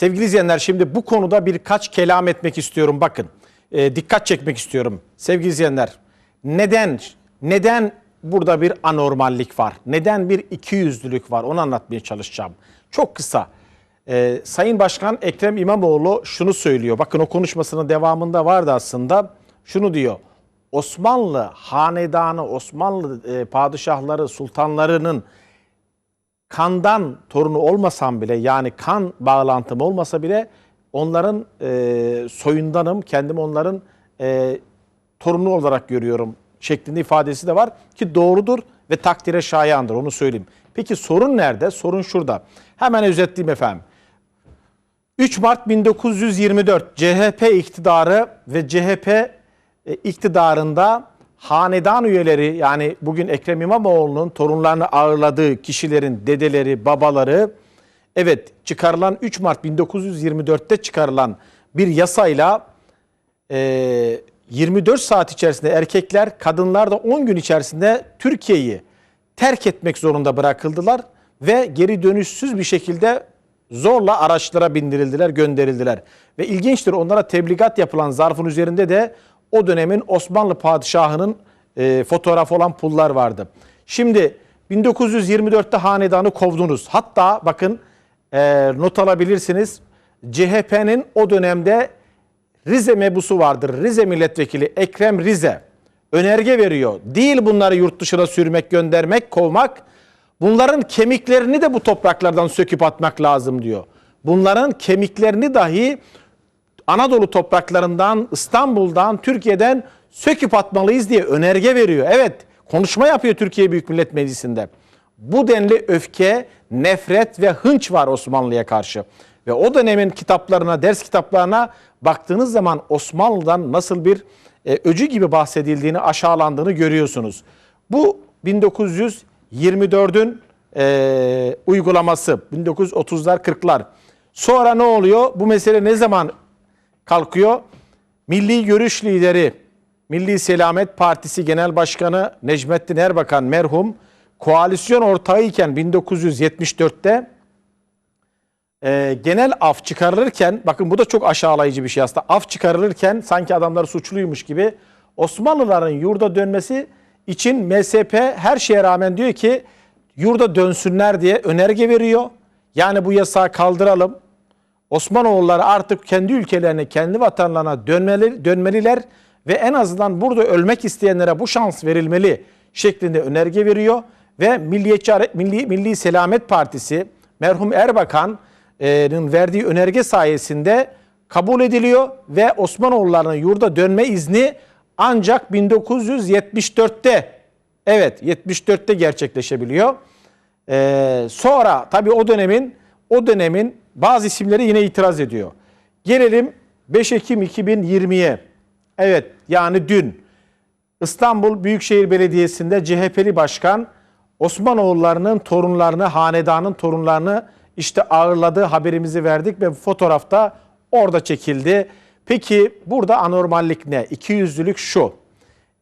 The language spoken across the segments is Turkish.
Sevgili izleyenler şimdi bu konuda birkaç kelam etmek istiyorum. Bakın e, dikkat çekmek istiyorum. Sevgili izleyenler neden neden burada bir anormallik var? Neden bir ikiyüzlülük var? Onu anlatmaya çalışacağım. Çok kısa. E, Sayın Başkan Ekrem İmamoğlu şunu söylüyor. Bakın o konuşmasının devamında vardı aslında. Şunu diyor. Osmanlı hanedanı, Osmanlı e, padişahları, sultanlarının kandan torunu olmasam bile yani kan bağlantım olmasa bile onların e, soyundanım. Kendimi onların e, torunu olarak görüyorum şeklinde ifadesi de var ki doğrudur ve takdire şayandır onu söyleyeyim. Peki sorun nerede? Sorun şurada. Hemen özetleyeyim efendim. 3 Mart 1924 CHP iktidarı ve CHP e, iktidarında hanedan üyeleri yani bugün Ekrem İmamoğlu'nun torunlarını ağırladığı kişilerin dedeleri, babaları evet çıkarılan 3 Mart 1924'te çıkarılan bir yasayla e, 24 saat içerisinde erkekler, kadınlar da 10 gün içerisinde Türkiye'yi terk etmek zorunda bırakıldılar ve geri dönüşsüz bir şekilde zorla araçlara bindirildiler, gönderildiler. Ve ilginçtir onlara tebligat yapılan zarfın üzerinde de o dönemin Osmanlı padişahının e, fotoğrafı olan pullar vardı. Şimdi 1924'te hanedanı kovdunuz. Hatta bakın e, not alabilirsiniz. CHP'nin o dönemde Rize mebusu vardır. Rize milletvekili Ekrem Rize önerge veriyor. Değil bunları yurt dışına sürmek, göndermek, kovmak. Bunların kemiklerini de bu topraklardan söküp atmak lazım diyor. Bunların kemiklerini dahi Anadolu topraklarından, İstanbul'dan, Türkiye'den söküp atmalıyız diye önerge veriyor. Evet, konuşma yapıyor Türkiye Büyük Millet Meclisi'nde. Bu denli öfke, nefret ve hınç var Osmanlı'ya karşı. Ve o dönemin kitaplarına, ders kitaplarına baktığınız zaman Osmanlı'dan nasıl bir e, öcü gibi bahsedildiğini, aşağılandığını görüyorsunuz. Bu 1924'ün e, uygulaması, 1930'lar 40'lar. Sonra ne oluyor? Bu mesele ne zaman kalkıyor? Milli Görüş lideri, Milli Selamet Partisi Genel Başkanı Necmettin Erbakan merhum koalisyon ortağıyken 1974'te e, genel af çıkarılırken bakın bu da çok aşağılayıcı bir şey aslında. Af çıkarılırken sanki adamlar suçluymuş gibi Osmanlıların yurda dönmesi için MSP her şeye rağmen diyor ki yurda dönsünler diye önerge veriyor. Yani bu yasağı kaldıralım. Osmanoğulları artık kendi ülkelerine, kendi vatanlarına dönmeli, dönmeliler ve en azından burada ölmek isteyenlere bu şans verilmeli şeklinde önerge veriyor ve Milliyetçi Milli, Milli Selamet Partisi merhum Erbakan'ın verdiği önerge sayesinde kabul ediliyor ve Osmanoğullarının yurda dönme izni ancak 1974'te evet 74'te gerçekleşebiliyor. Ee, sonra tabii o dönemin o dönemin bazı isimleri yine itiraz ediyor. Gelelim 5 Ekim 2020'ye. Evet yani dün İstanbul Büyükşehir Belediyesi'nde CHP'li başkan Osmanoğullarının torunlarını, hanedanın torunlarını işte ağırladığı haberimizi verdik ve fotoğrafta orada çekildi. Peki burada anormallik ne? İkiyüzlülük şu.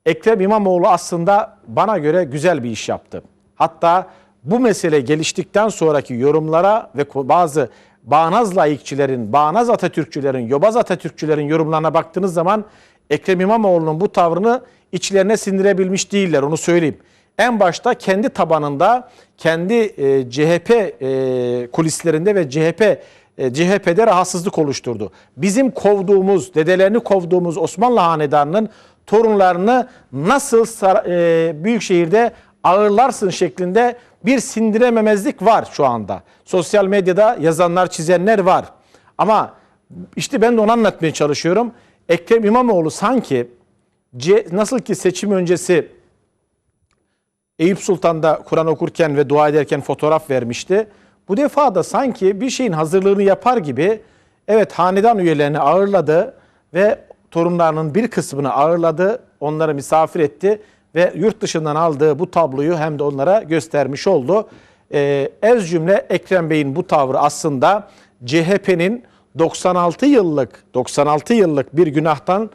Ekrem İmamoğlu aslında bana göre güzel bir iş yaptı. Hatta bu mesele geliştikten sonraki yorumlara ve bazı bağnaz laikçilerin, bağnaz Atatürkçülerin, yobaz Atatürkçülerin yorumlarına baktığınız zaman Ekrem İmamoğlu'nun bu tavrını içlerine sindirebilmiş değiller onu söyleyeyim. En başta kendi tabanında, kendi e, CHP e, kulislerinde ve CHP e, CHP'de rahatsızlık oluşturdu. Bizim kovduğumuz, dedelerini kovduğumuz Osmanlı Hanedanı'nın torunlarını nasıl e, Büyükşehir'de ağırlarsın şeklinde bir sindirememezlik var şu anda. Sosyal medyada yazanlar, çizenler var. Ama işte ben de onu anlatmaya çalışıyorum. Ekrem İmamoğlu sanki nasıl ki seçim öncesi Eyüp Sultan'da Kur'an okurken ve dua ederken fotoğraf vermişti. Bu defa da sanki bir şeyin hazırlığını yapar gibi evet hanedan üyelerini ağırladı ve torunlarının bir kısmını ağırladı, onları misafir etti ve yurt dışından aldığı bu tabloyu hem de onlara göstermiş oldu. Ee, ez cümle Ekrem Bey'in bu tavrı aslında CHP'nin 96 yıllık 96 yıllık bir günahtan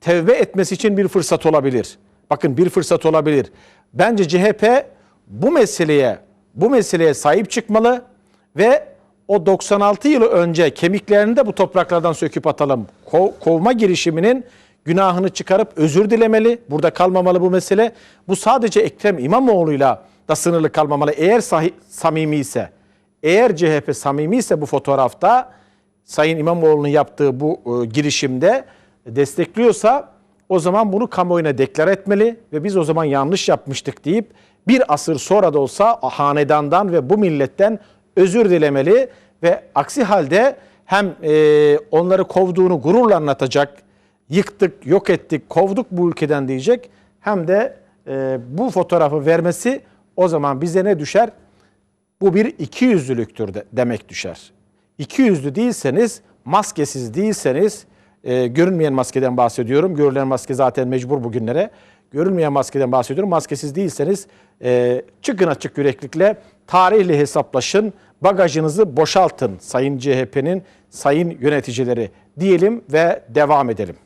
tevbe etmesi için bir fırsat olabilir. Bakın bir fırsat olabilir. Bence CHP bu meseleye bu meseleye sahip çıkmalı ve o 96 yıl önce kemiklerini de bu topraklardan söküp atalım. Ko- kovma girişiminin günahını çıkarıp özür dilemeli. Burada kalmamalı bu mesele. Bu sadece Ekrem İmamoğlu'yla da sınırlı kalmamalı. Eğer sahi, samimi ise, eğer CHP samimi ise bu fotoğrafta Sayın İmamoğlu'nun yaptığı bu e, girişimde destekliyorsa o zaman bunu kamuoyuna deklar etmeli ve biz o zaman yanlış yapmıştık deyip bir asır sonra da olsa hanedandan ve bu milletten özür dilemeli ve aksi halde hem e, onları kovduğunu gururla anlatacak, yıktık, yok ettik, kovduk bu ülkeden diyecek hem de e, bu fotoğrafı vermesi o zaman bize ne düşer? Bu bir iki yüzlülüktür de, demek düşer. İki yüzlü değilseniz, maskesiz değilseniz, e, görünmeyen maskeden bahsediyorum. Görülen maske zaten mecbur bugünlere. Görünmeyen maskeden bahsediyorum. Maskesiz değilseniz e, çıkın açık yüreklikle tarihle hesaplaşın. Bagajınızı boşaltın Sayın CHP'nin sayın yöneticileri diyelim ve devam edelim.